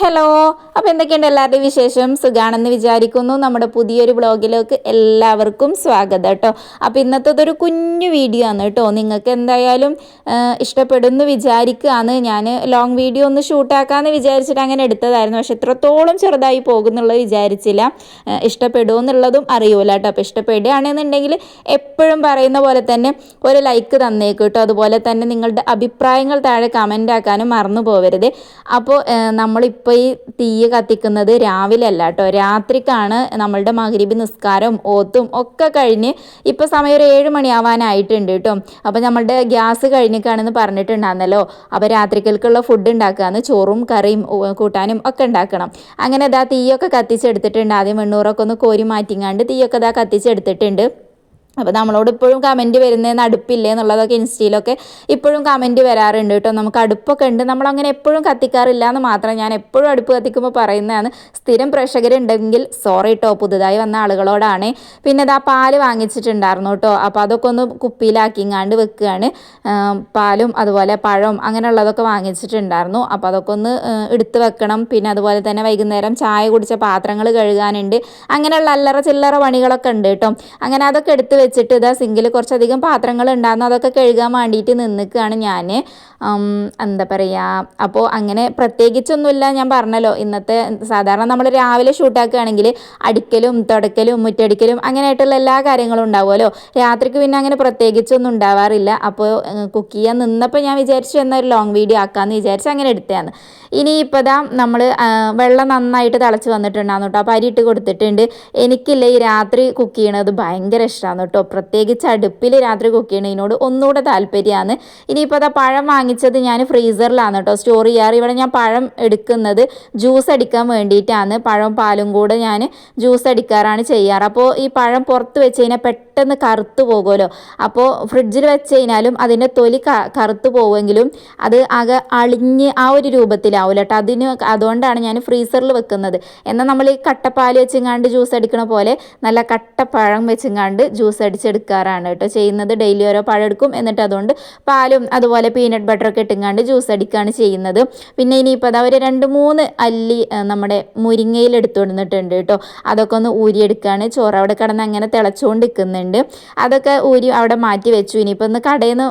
Hello അപ്പോൾ എന്തൊക്കെയുണ്ട് എല്ലാവരുടെയും വിശേഷം? സുഖാണെന്ന് വിചാരിക്കുന്നു. നമ്മുടെ പുതിയൊരു ബ്ലോഗിലേക്ക് എല്ലാവർക്കും സ്വാഗതം കേട്ടോ. അപ്പോൾ ഇന്നത്തേതൊരു കുഞ്ഞു വീഡിയോ ആണ് കേട്ടോ. നിങ്ങൾക്ക് എന്തായാലും ഇഷ്ടപ്പെടുമെന്ന് വിചാരിക്കുകയാണ്. ഞാൻ ലോങ് വീഡിയോ ഒന്ന് ഷൂട്ടാക്കാമെന്ന് വിചാരിച്ചിട്ട് അങ്ങനെ എടുത്തതായിരുന്നു. പക്ഷെ എത്രത്തോളം ചെറുതായി പോകുന്നുള്ളത് വിചാരിച്ചില്ല. ഇഷ്ടപ്പെടുമെന്നുള്ളതും അറിയൂല കേട്ടോ. അപ്പോൾ ഇഷ്ടപ്പെടുകയാണെന്നുണ്ടെങ്കിൽ എപ്പോഴും പറയുന്ന പോലെ തന്നെ ഒരു ലൈക്ക് തന്നേക്കും കേട്ടോ. അതുപോലെ തന്നെ നിങ്ങളുടെ അഭിപ്രായങ്ങൾ താഴെ കമന്റ് ആക്കാനും മറന്നു പോകരുത് അപ്പോൾ നമ്മളിപ്പോൾ ഈ തീയ് കത്തിക്കുന്നത് രാവിലെ അല്ല കേട്ടോ. രാത്രിക്കാണ് നമ്മളുടെ മകരിബ് നിസ്കാരം ഓത്തും ഒക്കെ കഴിഞ്ഞ് ഇപ്പോൾ സമയം ഒരു ഏഴ് മണിയാവാനായിട്ടുണ്ട് കേട്ടോ. അപ്പോൾ നമ്മളുടെ ഗ്യാസ് കഴിഞ്ഞിക്കാണെന്ന് പറഞ്ഞിട്ടുണ്ടായിരുന്നല്ലോ. അപ്പോൾ രാത്രിക്കൽക്കുള്ള ഫുഡ് ഉണ്ടാക്കുകയെന്ന് ചോറും കറിയും കൂട്ടാനും ഒക്കെ ഉണ്ടാക്കണം. അങ്ങനെ ഇതാ തീയൊക്കെ കത്തിച്ചെടുത്തിട്ടുണ്ട്. ആദ്യം വെണ്ണൂറൊക്കെ ഒന്ന് കോരി മാറ്റിങ്ങാണ്ട് തീയൊക്കെ ഇതാ കത്തിച്ചെടുത്തിട്ടുണ്ട്. അപ്പോൾ നമ്മളോട് ഇപ്പോഴും കമന്റ് വരുന്നതെന്ന് അടുപ്പില്ലേ എന്നുള്ളതൊക്കെ ഇൻസ്റ്റയിലൊക്കെ ഇപ്പോഴും കമന്റ് വരാറുണ്ട് കേട്ടോ. നമുക്ക് അടുപ്പൊക്കെ ഉണ്ട്. നമ്മളങ്ങനെ എപ്പോഴും കത്തിക്കാറില്ല എന്ന് മാത്രം ഞാൻ എപ്പോഴും അടുപ്പ് കത്തിക്കുമ്പോൾ പറയുന്നതാണ് സ്ഥിരം പ്രേക്ഷകരുണ്ടെങ്കിൽ സോറി കേട്ടോ പുതുതായി വന്ന ആളുകളോടാണ്. പിന്നെ ഇതാ പാൽ വാങ്ങിച്ചിട്ടുണ്ടായിരുന്നു കേട്ടോ. അപ്പോൾ അതൊക്കെ ഒന്ന് കുപ്പിയിലാക്കിങ്ങാണ്ട് വെക്കുകയാണ്. പാലും അതുപോലെ പഴം അങ്ങനെയുള്ളതൊക്കെ വാങ്ങിച്ചിട്ടുണ്ടായിരുന്നു. അപ്പോൾ അതൊക്കെ ഒന്ന് എടുത്ത് വെക്കണം. പിന്നെ അതുപോലെ തന്നെ വൈകുന്നേരം ചായ കുടിച്ച പാത്രങ്ങൾ കഴുകാനുണ്ട്. അങ്ങനെയുള്ള അല്ലറ ചില്ലറ പണികളൊക്കെ ഉണ്ട് കേട്ടോ. അങ്ങനെ അതൊക്കെ എടുത്ത് വെച്ചിട്ട് ഇതാ സിങ്കിൽ കുറച്ചധികം പാത്രങ്ങൾ ഉണ്ടായിരുന്നു. അതൊക്കെ കഴുകാൻ വേണ്ടിയിട്ട് നിന്നിക്കുകയാണ് ഞാൻ. എന്താ പറയുക അപ്പോൾ അങ്ങനെ പ്രത്യേകിച്ചൊന്നുമില്ല. ഞാൻ പറഞ്ഞല്ലോ ഇന്നത്തെ സാധാരണ നമ്മൾ രാവിലെ ഷൂട്ടാക്കുകയാണെങ്കിൽ അടിക്കലും തുടക്കലും മുറ്റടിക്കലും അങ്ങനെയായിട്ടുള്ള എല്ലാ കാര്യങ്ങളും ഉണ്ടാവുമല്ലോ. രാത്രിക്ക് പിന്നെ അങ്ങനെ പ്രത്യേകിച്ചൊന്നും ഉണ്ടാവാറില്ല. അപ്പോൾ കുക്ക് ചെയ്യാൻ നിന്നപ്പോൾ ഞാൻ വിചാരിച്ചു എന്നൊരു ലോങ് വീഡിയോ ആക്കാമെന്ന് വിചാരിച്ച് അങ്ങനെ എടുത്തതാണ്. ഇനി ഇപ്പോൾ ഇതാ നമ്മൾ വെള്ളം നന്നായിട്ട് തിളച്ച് വന്നിട്ടുണ്ടാകുന്നു കേട്ടോ. അപ്പോൾ അരി ഇട്ട് കൊടുത്തിട്ടുണ്ട്. എനിക്കില്ല ഈ രാത്രി കുക്ക് ചെയ്യണത് ഭയങ്കര ഇഷ്ടമാണ് കേട്ടോ. പ്രത്യേകിച്ച് അടുപ്പിൽ രാത്രി കുക്ക് ചെയ്യണതിനോട് ഒന്നുകൂടെ താല്പര്യമാണ്. ഇനിയിപ്പോൾ അതാ പഴം വാങ്ങിച്ചത് ഞാൻ ഫ്രീസറിലാണ് കേട്ടോ. സ്റ്റോർ ചെയ്യാറ്. ഇവിടെ ഞാൻ പഴം എടുക്കുന്നത് ജ്യൂസ് അടിക്കാൻ വേണ്ടിയിട്ടാണ്. പഴം പാലും കൂടെ ഞാൻ ജ്യൂസ് അടിക്കാറാണ് ചെയ്യാറ്. അപ്പോൾ ഈ പഴം പുറത്ത് വെച്ച് കഴിഞ്ഞാൽ പെട്ടെന്ന് കറുത്ത് പോകുമല്ലോ. അപ്പോൾ ഫ്രിഡ്ജിൽ വെച്ച് കഴിഞ്ഞാലും അതിന്റെ തൊലി കറുത്ത് പോവുമെങ്കിലും അത് ആകെ അളിഞ്ഞ് ആ ഒരു രൂപത്തിലാവില്ല കേട്ടോ. അതിന് അതുകൊണ്ടാണ് ഞാൻ ഫ്രീസറിൽ വെക്കുന്നത്. എന്നാൽ നമ്മൾ ഈ കട്ടപ്പാൽ വെച്ചെങ്ങാണ്ട് ജ്യൂസ് അടിക്കണ പോലെ നല്ല കട്ടപ്പഴം വെച്ചെങ്ങാണ്ട് ജ്യൂസ് അടിച്ചെടുക്കാറാണ് കേട്ടോ. ചെയ്യുന്നത് ഡെയിലി ഓരോ പഴം എടുക്കും. എന്നിട്ട് അതുകൊണ്ട് പാലും അതുപോലെ പീനട്ട് ബട്ടറൊക്കെ ഇട്ടുങ്ങാണ്ട് ജ്യൂസ് അടിക്കുകയാണ് ചെയ്യുന്നത്. പിന്നെ ഇനിയിപ്പോൾ അതാ ഒരു രണ്ട് മൂന്ന് അല്ലി നമ്മുടെ മുരിങ്ങയിൽ എടുത്തുകൊണ്ടിട്ടുണ്ട് കേട്ടോ. അതൊക്കെ ഒന്ന് ഊരിയെടുക്കുകയാണ് ചോറ് അവിടെ കിടന്ന് അങ്ങനെ തിളച്ചുകൊണ്ട് നിൽക്കുന്നുണ്ട് അതൊക്കെ ഊരി അവിടെ മാറ്റി വെച്ചു. ഇനിയിപ്പോൾ ഒന്ന് കടയിൽ നിന്ന്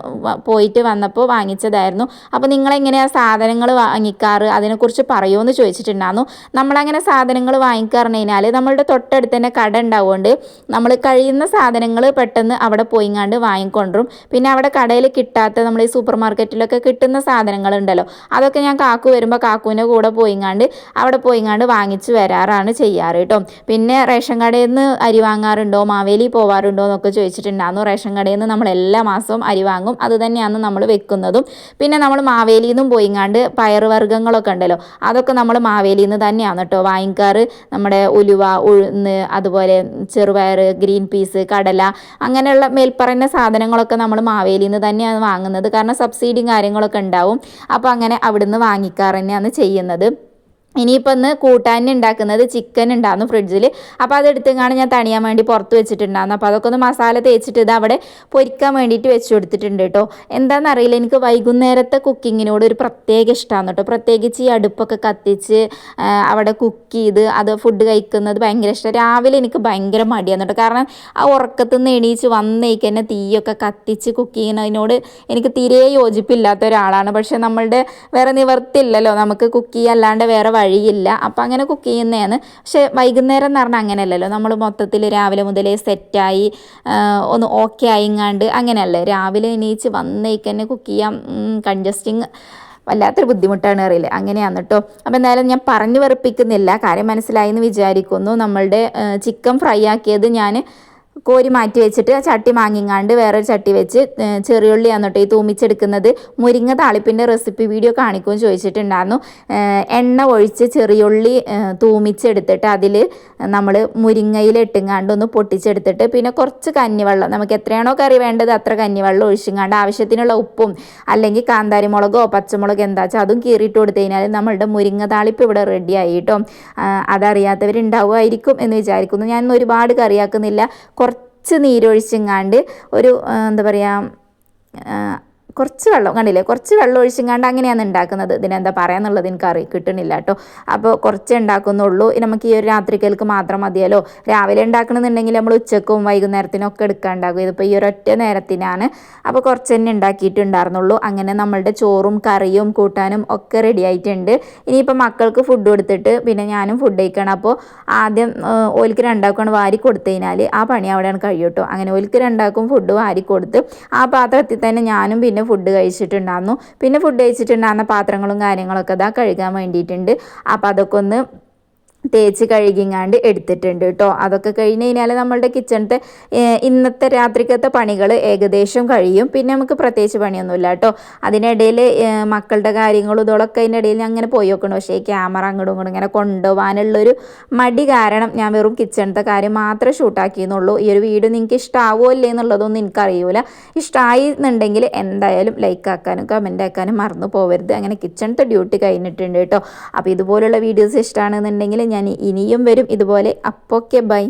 പോയിട്ട് വന്നപ്പോൾ വാങ്ങിച്ചതായിരുന്നു. അപ്പോൾ നിങ്ങളെങ്ങനെയാണ് സാധനങ്ങൾ വാങ്ങിക്കാറ്? അതിനെക്കുറിച്ച് പറയുമോ എന്ന് ചോദിച്ചിട്ടുണ്ടായിരുന്നു നമ്മളങ്ങനെ സാധനങ്ങൾ വാങ്ങിക്കാറെന്ന് കഴിഞ്ഞാൽ നമ്മളുടെ തൊട്ടടുത്ത് തന്നെ കട ഉണ്ടാവുകൊണ്ട് നമ്മൾ കഴിയുന്ന സാധനങ്ങൾ പെട്ടെന്ന് അവിടെ പോയിങ്ങാണ്ട് വാങ്ങിക്കൊണ്ടും പിന്നെ അവിടെ കടയിൽ കിട്ടാത്ത നമ്മൾ ഈ സൂപ്പർ മാർക്കറ്റിലൊക്കെ കിട്ടുന്ന സാധനങ്ങളുണ്ടല്ലോ അതൊക്കെ ഞാൻ കാക്കു വരുമ്പോൾ കാക്കുവിന്റെ കൂടെ പോയിങ്ങാണ്ട് അവിടെ പോയിങ്ങാണ്ട് വാങ്ങിച്ച് വരാറാണ് ചെയ്യാറ് കേട്ടോ. പിന്നെ റേഷൻ കടയിൽ നിന്ന് അരി വാങ്ങാറുണ്ടോ മാവേലി പോവാറുണ്ടോ എന്നൊക്കെ ചോദിച്ചിട്ടുണ്ടായിരുന്നു. റേഷൻ കടയിൽ നിന്ന് നമ്മൾ എല്ലാ മാസവും അരി വാങ്ങും അത് തന്നെയാണ് നമ്മൾ വെക്കുന്നതും. പിന്നെ നമ്മൾ മാവേലിയിൽ നിന്നും പോയിങ്ങാണ്ട് പയറുവർഗങ്ങളൊക്കെ ഉണ്ടല്ലോ അതൊക്കെ നമ്മൾ മാവേലിയിൽ നിന്ന് തന്നെയാണ് കേട്ടോ വാങ്ങിക്കാറ്. നമ്മുടെ ഉലുവ ഉഴുന്ന് അതുപോലെ ചെറുപയർ ഗ്രീൻ പീസ് കടല അങ്ങനെയുള്ള മേൽപ്പറഞ്ഞ സാധനങ്ങളൊക്കെ നമ്മൾ മാവേലിയിൽ നിന്ന് തന്നെയാണ് വാങ്ങുന്നത്. കാരണം സബ്സിഡിയും കാര്യങ്ങളൊക്കെ ഉണ്ടാവും. അപ്പോൾ അങ്ങനെ അവിടുന്ന് വാങ്ങിക്കാറ് തന്നെയാണ് ചെയ്യുന്നത്. ഇനിയിപ്പോൾ ഒന്ന് കൂട്ടാൻ ഉണ്ടാക്കുന്നത് ചിക്കൻ ഉണ്ടായിരുന്നു ഫ്രിഡ്ജിൽ അപ്പോൾ അതെടുത്തെങ്ങാണ് ഞാൻ തണിയാൻ വേണ്ടി പുറത്ത് വെച്ചിട്ടുണ്ടായിരുന്നു. അപ്പോൾ അതൊക്കെ ഒന്ന് മസാല തേച്ചിട്ട് ഇത് അവിടെ പൊരിക്കാൻ വേണ്ടിയിട്ട് വെച്ച് കൊടുത്തിട്ടുണ്ട് കേട്ടോ. എന്താണെന്നറിയില്ല എനിക്ക് വൈകുന്നേരത്തെ കുക്കിങ്ങിനോട് ഒരു പ്രത്യേക ഇഷ്ടമാണ് കേട്ടോ. പ്രത്യേകിച്ച് ഈ അടുപ്പൊക്കെ കത്തിച്ച് അവിടെ കുക്ക് ചെയ്ത് അത് ഫുഡ് കഴിക്കുന്നത് ഭയങ്കര ഇഷ്ടം. രാവിലെ എനിക്ക് ഭയങ്കര മടിയാണ് കേട്ടോ. കാരണം ആ ഉറക്കത്തു നിന്ന് എണീച്ച് വന്നേക്ക് തന്നെ തീയൊക്കെ കത്തിച്ച് കുക്ക് ചെയ്യുന്നതിനോട് എനിക്ക് തീരെ യോജിപ്പില്ലാത്ത ഒരാളാണ്. പക്ഷേ നമ്മളുടെ വേറെ നിവർത്തില്ലല്ലോ. നമുക്ക് കുക്ക് ചെയ്യാല്ലാണ്ട് വേറെ വഴിയില്ല അപ്പം അങ്ങനെ കുക്ക് ചെയ്യുന്നതാണ്. പക്ഷേ വൈകുന്നേരം എന്ന് പറഞ്ഞാൽ അങ്ങനെയല്ലല്ലോ. നമ്മൾ മൊത്തത്തിൽ രാവിലെ മുതലേ സെറ്റായി ഒന്ന് ഓക്കെ ആയിങ്ങാണ്ട് അങ്ങനെയല്ലേ. രാവിലെ എണീച്ച് വന്നേക്ക് തന്നെ കുക്ക് ചെയ്യാം കൺജസ്റ്റിങ് വല്ലാത്തൊരു ബുദ്ധിമുട്ടാണ് അറിയില്ല. അങ്ങനെയാണ് കേട്ടോ അപ്പോൾ എന്തായാലും ഞാൻ പറഞ്ഞു വെറുപ്പിക്കുന്നില്ല. കാര്യം മനസ്സിലായി എന്ന് വിചാരിക്കുന്നു. നമ്മളുടെ ചിക്കൻ ഫ്രൈ ആക്കിയത് ഞാൻ കോരി മാറ്റി വെച്ചിട്ട് ചട്ടി മാങ്ങിങ്ങാണ്ട് വേറൊരു ചട്ടി വെച്ച് ചെറിയ ചെറിയുള്ളിയാണ് കേട്ടോ ഈ തൂമിച്ചെടുക്കുന്നത് മുരിങ്ങ താളിപ്പിന്റെ റെസിപ്പി വീഡിയോ കാണിക്കുമെന്ന് ചോദിച്ചിട്ടുണ്ടായിരുന്നു. എണ്ണ ഒഴിച്ച് ചെറിയുള്ളി തൂമിച്ചെടുത്തിട്ട് അതിൽ നമ്മൾ മുരിങ്ങയിലിട്ടുങ്ങാണ്ട് ഒന്ന് പൊട്ടിച്ചെടുത്തിട്ട് പിന്നെ കുറച്ച് കഞ്ഞിവെള്ളം നമുക്ക് എത്രയാണോ കറി വേണ്ടത് അത്ര കഞ്ഞിവെള്ളം ഒഴിച്ചുങ്ങാണ്ട് ആവശ്യത്തിനുള്ള ഉപ്പും അല്ലെങ്കിൽ കാന്താരി മുളകോ പച്ചമുളക് എന്താ വെച്ചാൽ അതും കീറിയിട്ട് കൊടുത്തു കഴിഞ്ഞാൽ നമ്മളുടെ മുരിങ്ങ താളിപ്പ് ഇവിടെ റെഡിയായി കേട്ടോ അതറിയാത്തവരുണ്ടാവുമായിരിക്കും എന്ന് വിചാരിക്കുന്നു. ഞാൻ ഒരുപാട് കറിയാക്കുന്നില്ല. കുറച്ച് നീരൊഴിച്ചെങ്ങാണ്ട് ഒരു എന്താ പറയുക കുറച്ച് വെള്ളം കണ്ടില്ലേ? കുറച്ച് വെള്ളം ഒഴിച്ചിങ്ങാണ്ട് അങ്ങനെയാണ് ഉണ്ടാക്കുന്നത്. ഇതിനെന്താ പറയാന്നുള്ളത് എനിക്ക് അറി കിട്ടണില്ല കേട്ടോ. അപ്പോൾ കുറച്ച് ഉണ്ടാക്കുന്നുള്ളൂ. നമുക്ക് ഈ ഒരു രാത്രിക്കൽക്ക് മാത്രം മതിയല്ലോ. രാവിലെ ഉണ്ടാക്കണമെന്നുണ്ടെങ്കിൽ നമ്മൾ ഉച്ചക്കും വൈകുന്നേരത്തിനും ഒക്കെ എടുക്കാണ്ടാകും. ഇതിപ്പോൾ ഈ ഒരു നേരത്തിനാണ്. അപ്പോൾ കുറച്ച് തന്നെ ഉണ്ടാക്കിയിട്ടുണ്ടായിരുന്നുള്ളൂ. അങ്ങനെ നമ്മളുടെ ചോറും കറിയും കൂട്ടാനും ഒക്കെ റെഡി ആയിട്ടുണ്ട്. ഇനിയിപ്പോൾ മക്കൾക്ക് ഫുഡ് കൊടുത്തിട്ട് പിന്നെ ഞാനും ഫുഡ് കഴിക്കണം. അപ്പോൾ ആദ്യം ഓൽക്ക് രണ്ടാക്കാണ് വാരി കൊടുത്തു കഴിഞ്ഞാൽ ആ പണി അവിടെയാണ് കഴിയും കേട്ടോ. അങ്ങനെ ഓൽക്ക് രണ്ടാക്കും ഫുഡ് വാരി കൊടുത്ത് ആ പാത്രത്തിൽ തന്നെ ഞാനും പിന്നെ ഫുഡ് കഴിച്ചിട്ടുണ്ടായിരുന്നു. പിന്നെ ഫുഡ് കഴിച്ചിട്ടുണ്ടായിരുന്ന പാത്രങ്ങളും കാര്യങ്ങളൊക്കെ ഇതാ കഴുകാൻ വേണ്ടിയിട്ടുണ്ട്. അപ്പോൾ അതൊക്കെ ഒന്ന് തേച്ച് കഴുകിങ്ങാണ്ട് എടുത്തിട്ടുണ്ട് കേട്ടോ. അതൊക്കെ കഴിഞ്ഞ് കഴിഞ്ഞാൽ നമ്മളുടെ കിച്ചണത്തെ ഇന്നത്തെ രാത്രിക്കത്തെ പണികൾ ഏകദേശം കഴിയും. പിന്നെ നമുക്ക് പ്രത്യേകിച്ച് പണിയൊന്നുമില്ല കേട്ടോ. അതിനിടയിൽ മക്കളുടെ കാര്യങ്ങളും ഇതൊക്കെ അതിന്റെ ഇടയിൽ ഞാൻ അങ്ങനെ പോയി നോക്കണം. പക്ഷേ ക്യാമറ അങ്ങോട്ടും ഇങ്ങോട്ടും ഇങ്ങനെ കൊണ്ടുപോകാനുള്ളൊരു മടി കാരണം ഞാൻ വെറും കിച്ചണത്തെ കാര്യം മാത്രമേ ഷൂട്ടാക്കിയെന്നുള്ളൂ ഈ ഒരു വീഡിയോ നിങ്ങൾക്ക് ഇഷ്ടമാവോ അല്ലേ എന്നുള്ളതൊന്നും എനിക്കറിയൂല. ഇഷ്ടമായി എന്നുണ്ടെങ്കിൽ എന്തായാലും ലൈക്ക് ആക്കാനും കമന്റ് ആക്കാനും മറന്നു പോകരുത് അങ്ങനെ കിച്ചണത്തെ ഡ്യൂട്ടി കഴിഞ്ഞിട്ടുണ്ട് കേട്ടോ. അപ്പോൾ ഇതുപോലുള്ള വീഡിയോസ് ഇഷ്ടമാണെന്നുണ്ടെങ്കിൽ ഞാൻ ഇനിയും വരും. ഇതുപോലെ അപ്പോക്കെ ബൈ.